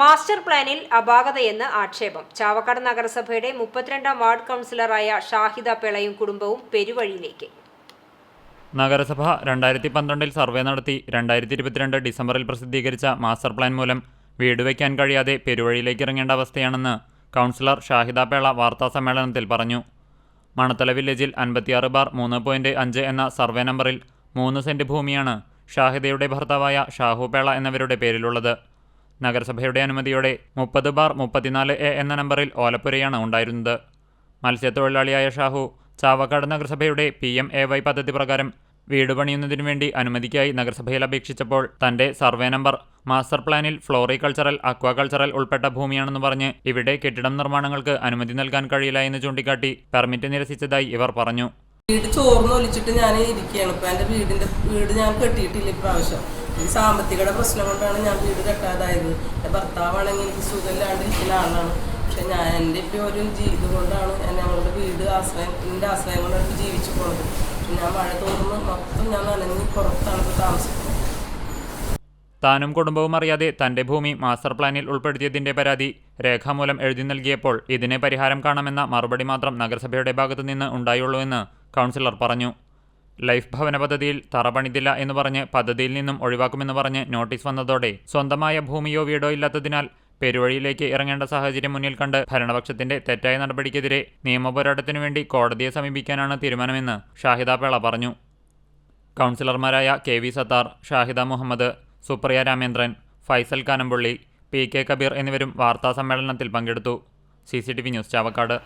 Master പ്ലാനിൽ അപാകതയെന്ന് ആക്ഷേപം. ചാവക്കാട് നഗരസഭയുടെ മുപ്പത്തിരണ്ടാം വാർഡ് കൗൺസിലറായ ഷാഹിദ പിളയും കുടുംബവും പെരുവഴിയിലേക്ക്. നഗരസഭ രണ്ടായിരത്തി പന്ത്രണ്ടിൽ സർവേ നടത്തി രണ്ടായിരത്തി ഇരുപത്തിരണ്ട് ഡിസംബറിൽ പ്രസിദ്ധീകരിച്ച മാസ്റ്റർ പ്ലാൻ മൂലം വീട് വയ്ക്കാൻ കഴിയാതെ പെരുവഴിയിലേക്ക് ഇറങ്ങേണ്ട അവസ്ഥയാണെന്ന് കൗൺസിലർ ഷാഹിദ പേള വാർത്താസമ്മേളനത്തിൽ പറഞ്ഞു. മണത്തല വില്ലേജിൽ അൻപത്തിയാറ് ബാർ മൂന്ന് പോയിന്റ് അഞ്ച് എന്ന സർവേ നമ്പറിൽ മൂന്ന് സെന്റ് ഭൂമിയാണ് ഷാഹിദയുടെ ഭർത്താവായ ഷാഹു പേള എന്നിവരുടെ പേരിലുള്ളത്. നഗരസഭയുടെ അനുമതിയോടെ മുപ്പത് ബാർ മുപ്പത്തിനാല് എ എന്ന നമ്പറിൽ ഓലപ്പുരയാണ് ഉണ്ടായിരുന്നത്. മത്സ്യത്തൊഴിലാളിയായ ഷാഹു ചാവക്കാട് നഗരസഭയുടെ പി എം എ വൈ പദ്ധതി പ്രകാരം വീട് പണിയുന്നതിനു വേണ്ടി അനുമതിക്കായി നഗരസഭയിൽ അപേക്ഷിച്ചപ്പോൾ തന്റെ സർവേ നമ്പർ മാസ്റ്റർ പ്ലാനിൽ ഫ്ലോറികൾച്ചറൽ അക്വാകൾച്ചറൽ ഉൾപ്പെട്ട ഭൂമിയാണെന്ന് പറഞ്ഞ് ഇവിടെ കെട്ടിടം നിർമ്മാണങ്ങൾക്ക് അനുമതി നൽകാൻ കഴിയില്ല എന്ന് ചൂണ്ടിക്കാട്ടി പെർമിറ്റ് നിരസിച്ചതായി ഇവർ പറഞ്ഞു. വീട് ചോർന്ന് ഒലിച്ചിട്ട് ഞാൻ ഇരിക്കുകയാണ് ഇപ്പൊ എന്റെ വീടിന്റെ വീട് ഞാൻ കെട്ടിയിട്ടില്ല ഇപ്രാവശ്യം. ഈ സാമ്പത്തികയുടെ പ്രശ്നം കൊണ്ടാണ് ഞാൻ വീട് കെട്ടാതായത്. എന്റെ ഭർത്താവാണെങ്കിൽ എനിക്ക് സുഖമില്ലാണ്ട് ഇരിക്കുന്ന ആളാണ്. പക്ഷെ ഞാൻ എന്റെ ഇപ്പം ഒരു ജീവിത കൊണ്ടാണ് ഞങ്ങളുടെ വീട് ആശ്രയം എന്റെ ആശ്രയം കൊണ്ടാണ് ജീവിച്ചു പോകുന്നത് ഞാൻ മഴ തോന്നുമ്പോൾ മൊത്തം ഞാൻ നനഞ്ഞ് പുറത്താണ് താമസിക്കുന്നത്. താനും കുടുംബവും അറിയാതെ തന്റെ ഭൂമി മാസ്റ്റർ പ്ലാനിൽ ഉൾപ്പെടുത്തിയതിന്റെ പരാതി രേഖാമൂലം എഴുതി നൽകിയപ്പോൾ ഇതിന് പരിഹാരം കാണാമെന്ന മറുപടി മാത്രം നഗരസഭയുടെ ഭാഗത്തു നിന്ന് ഉണ്ടായുള്ളൂ എന്ന് കൗൺസിലർ പറഞ്ഞു. ലൈഫ് ഭവന പദ്ധതിയിൽ തറ പണിതില്ല എന്ന് പറഞ്ഞ് പദ്ധതിയിൽ നിന്നും ഒഴിവാക്കുമെന്ന് പറഞ്ഞ് നോട്ടീസ് വന്നതോടെ സ്വന്തമായ ഭൂമിയോ വീടോ ഇല്ലാത്തതിനാൽ പെരുവഴിയിലേക്ക് ഇറങ്ങേണ്ട സാഹചര്യം മുന്നിൽ കണ്ട് ഭരണപക്ഷത്തിന്റെ തെറ്റായ നടപടിക്കെതിരെ നിയമപോരാട്ടത്തിനു വേണ്ടി കോടതിയെ സമീപിക്കാനാണ് തീരുമാനമെന്ന് ഷാഹിദ പേള പറഞ്ഞു. കൗൺസിലർമാരായ K V Sathar Shahida Muhammad Supriya Ramendran Faisal Kanampulli P K Kabeer എന്നിവരും വാർത്താസമ്മേളനത്തിൽ പങ്കെടുത്തു. C C T V news Chavakkad.